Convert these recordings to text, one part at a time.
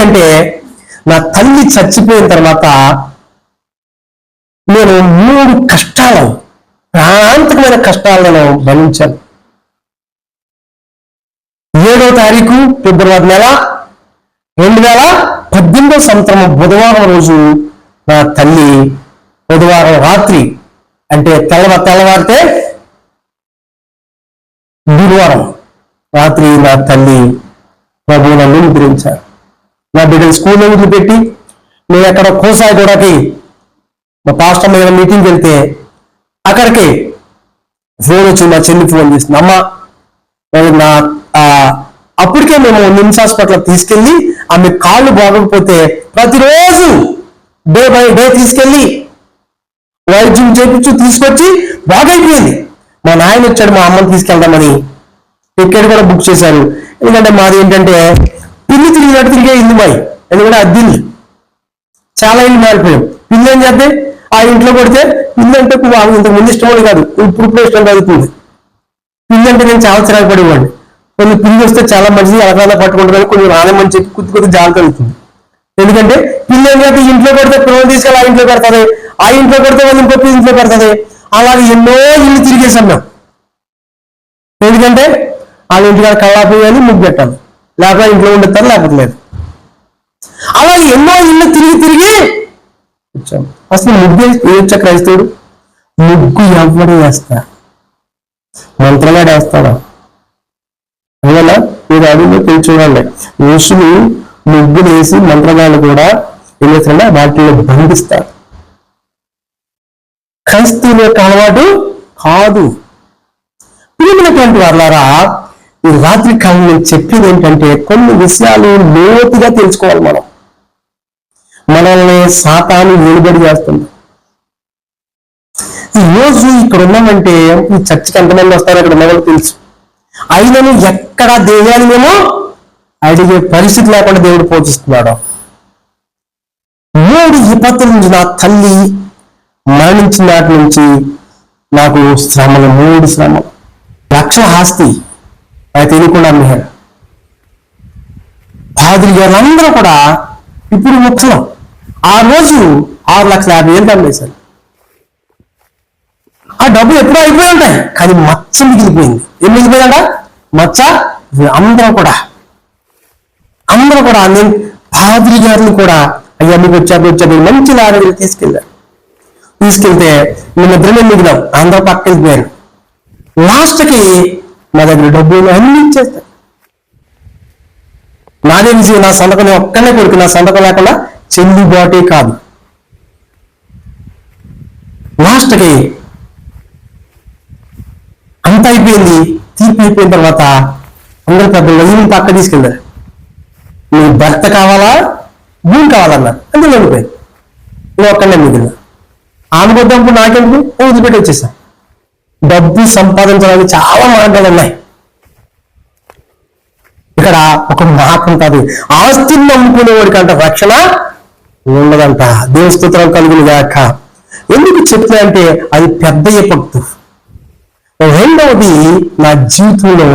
ఎందుకంటే నా తల్లి చచ్చిపోయిన తర్వాత నేను మూడు కష్టాలను ప్రాణాంతకమైన కష్టాలను భరించాను. ఏడో తారీఖు ఫిబ్రవరి నెల రెండు వేల పద్దెనిమిదో సంవత్సరం బుధవారం రోజు నా తల్లి బుధవారం రాత్రి అంటే తెల్లవ తెల్లవారితే గురువారం రాత్రి నా తల్లి ప్రభువులను నన్ను నిద్రించారు నా బిడ్డలు స్కూల్లో వదిలిపెట్టి నేను ఎక్కడ కోసాగూడకి మా పాస్టర్ మీద మీటింగ్ వెళ్తే అక్కడికి ఫోన్ వచ్చి మా చెల్లి ఫోన్ చేసింది అమ్మ నా అప్పటికే మేము నిమ్స్ హాస్పిటల్ తీసుకెళ్ళి ఆమె కాళ్ళు బాగోకపోతే ప్రతిరోజు డే బై డే తీసుకెళ్ళి వైద్యం చేపించు తీసుకొచ్చి బాగైపోయింది. మా నాయన వచ్చాడు మా అమ్మని తీసుకెళ్దామని. టికెట్ కూడా బుక్ చేశారు. ఎందుకంటే మాది ఏంటంటే పిల్లి తిరిగినట్టు తిరిగే ఇల్లు ఎందుకంటే అద్దిల్లు చాలా ఇల్లు మారిపోయాం పిల్లి ఏం చేస్తే ఆ ఇంట్లో కొడితే పిల్లి అంటే బాగా ఇంతకు ముందు ఇష్టం కాదు. ఇప్పుడు ఇప్పుడు ఇష్టం కలుగుతుంది. పిల్లి అంటే నేను చాలా చిరాకు పడేవాడిని. కొన్ని పిల్లి వస్తే చాలా మంచిది అలకాల పట్టుకుంటుంది కొన్ని రానమని చెప్పి కొద్ది కొద్ది జాలి కలుగుతుంది. ఎందుకంటే పిల్లి ఏం చేస్తే ఇంట్లో కొడితే పిల్లలు తీసుకెళ్ళి ఆ ఇంట్లో పెడతాది ఆ ఇంట్లో కొడితే వాళ్ళు ఇంకొక ఇంట్లో పెడతాది అలాగే ఎన్నో ఇల్లు తిరిగేసాం మేము. ఎందుకంటే వాళ్ళ ఇంటికాడ కళ్ళాపి అని ముగ్గు పెట్టాలి. లేకపోతే ఇంట్లో ఉండేస్తారు లేకపోతే లేదు. అలాగే ఎన్నో ఇల్లు తిరిగి తిరిగి వచ్చాం అసలు ముగ్గు వేయొచ్చా క్రైస్తవుడు? ముగ్గు ఎవడు వేస్తా? మంత్రగాడు వేస్తాడా అందువల్ల మీరు అడుగులో తెలిసి చూడండి. ఋషులు ముగ్గులు వేసి మంత్రగాళ్ళు కూడా ఏం చేస్తారంటే వాటిలో బంధిస్తారు. క్రైస్తవుల యొక్క అలవాటు కాదు. ప్రియమైనటువంటి వాళ్ళారా ఈ రాత్రి కాలం నేను చెప్పేది ఏంటంటే కొన్ని విషయాలు లోతుగా తెలుసుకోవాలి మనం. మనల్ని సాతాను వెలుబడి చేస్తుంది. ఈ రోజు ఇక్కడ ఉన్నామంటే ఈ చర్చికి ఎంతమంది వస్తారో ఇక్కడ మొదలు తెలుసు. అయినను ఎక్కడ దెయ్యాలు మేము అడిగే పరిస్థితి లేకుండా దేవుడు పోషిస్తున్నాడు. మూడు విపత్తుల నుంచి నా తల్లి మరణించిన నాటి నుంచి నాకు శ్రమలు మూడు శ్రమలు. లక్ష ఆస్తి. అది తెలియకుండా అమ్మేశారు పాదులు గారు కూడా ఇప్పుడు ముఖ్యం. ఆ రోజు ఆరు లక్షల యాభై వేలు అమ్మేశారు ఆ డబ్బు ఎప్పుడో అయిపోయి ఉంటాయి. కానీ మచ్చ మిగిలిపోయింది. ఏం మిగిలిపోయిందా మచ్చ అందరూ కూడా. అందరూ కూడా నేను పాదిరి గారిని కూడా అయ్యా మీకు వచ్చాక వచ్చాక మంచి లారీలు తీసుకెళ్ళారు. తీసుకెళ్తే మేము ఇద్దరమే మిగిలాం? అందరూ పక్క వెళ్ళిపోయారు. లాస్ట్కి మా దగ్గర డబ్బులు అన్ని ఇచ్చేస్తారు నాదే విజయం నా సంతకం ఒక్కనే కొడుకు నా సంతకం లేకుండా చెల్లుబాటే కాదు. లాస్ట్కి అంత అయిపోయింది తీర్పు అయిపోయిన తర్వాత అందరూ పెద్ద లైన్ పక్క తీసుకెళ్ళారు. నీ భర్త కావాలా? భూమి కావాలన్నారు అందులో వెళ్ళిపోయింది నేను ఒక్కనే మిగిలిన. ఆమె కొద్దాం నాకెందుకు? వదిలిపెట్టి వచ్చేసా. డబ్బు సంపాదించడానికి చాలా మార్గాలు ఉన్నాయి. ఇక్కడ ఒక మాట ఉంటుంది. ఆస్తిని నమ్ముకునేవాడికి అంట రక్షణ ఉండదంట. దేవస్తోత్రం కలుగులు గాక. ఎందుకు చెప్తున్నా అంటే అది పెద్ద ఎపక్తు రెండవది నా జీవితంలో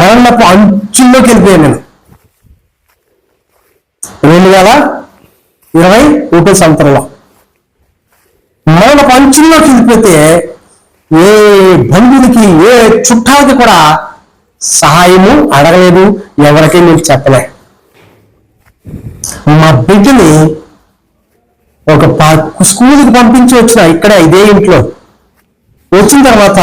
మరణపు అంచుల్లోకి వెళ్ళిపోయాను నేను. రెండు వేల ఇరవై ఒకటో సంవత్సరంలో మరణపు అంచుల్లోకి వెళ్ళిపోతే ఏ బంధువులకి ఏ చుట్టాలకి కూడా సహాయము అడగలేదు. ఎవరికీ మీకు చెప్పలే. మా బిడ్డని ఒక స్కూల్కి పంపించి వచ్చిన ఇక్కడ ఇదే ఇంట్లో. వచ్చిన తర్వాత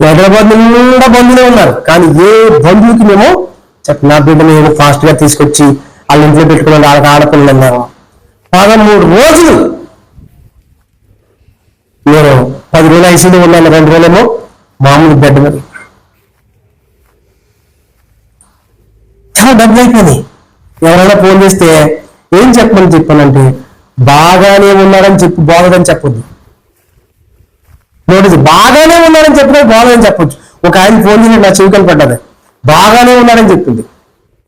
హైదరాబాద్ నిండా బంధువులే ఉన్నారు. కానీ ఏ బంధువుకి మేము చెప్ప నా బిడ్డని నేను ఫాస్ట్గా తీసుకొచ్చి వాళ్ళ ఇంట్లో పెట్టుకుని వాళ్ళకి ఆడపిల్లలు అన్నారు పదమూడు రోజులు నేను పది రోజులు ఐసీలో ఉన్నాను రెండు రోజులేమో మామూలు బెడ్ మీద చాలా డబ్బులు అయిపోయింది. ఎవరైనా ఫోన్ చేస్తే ఏం చెప్పమని చెప్పానంటే బాగానే ఉన్నాడని చెప్పి బాగోదని చెప్పొద్దు. నోటీస్ బాగానే ఉన్నాడని చెప్పినా బాగోదని చెప్పొచ్చు. ఒక ఆయన ఫోన్ చేసి నా చెవి పడ్డది బాగానే ఉన్నాడని చెప్పింది.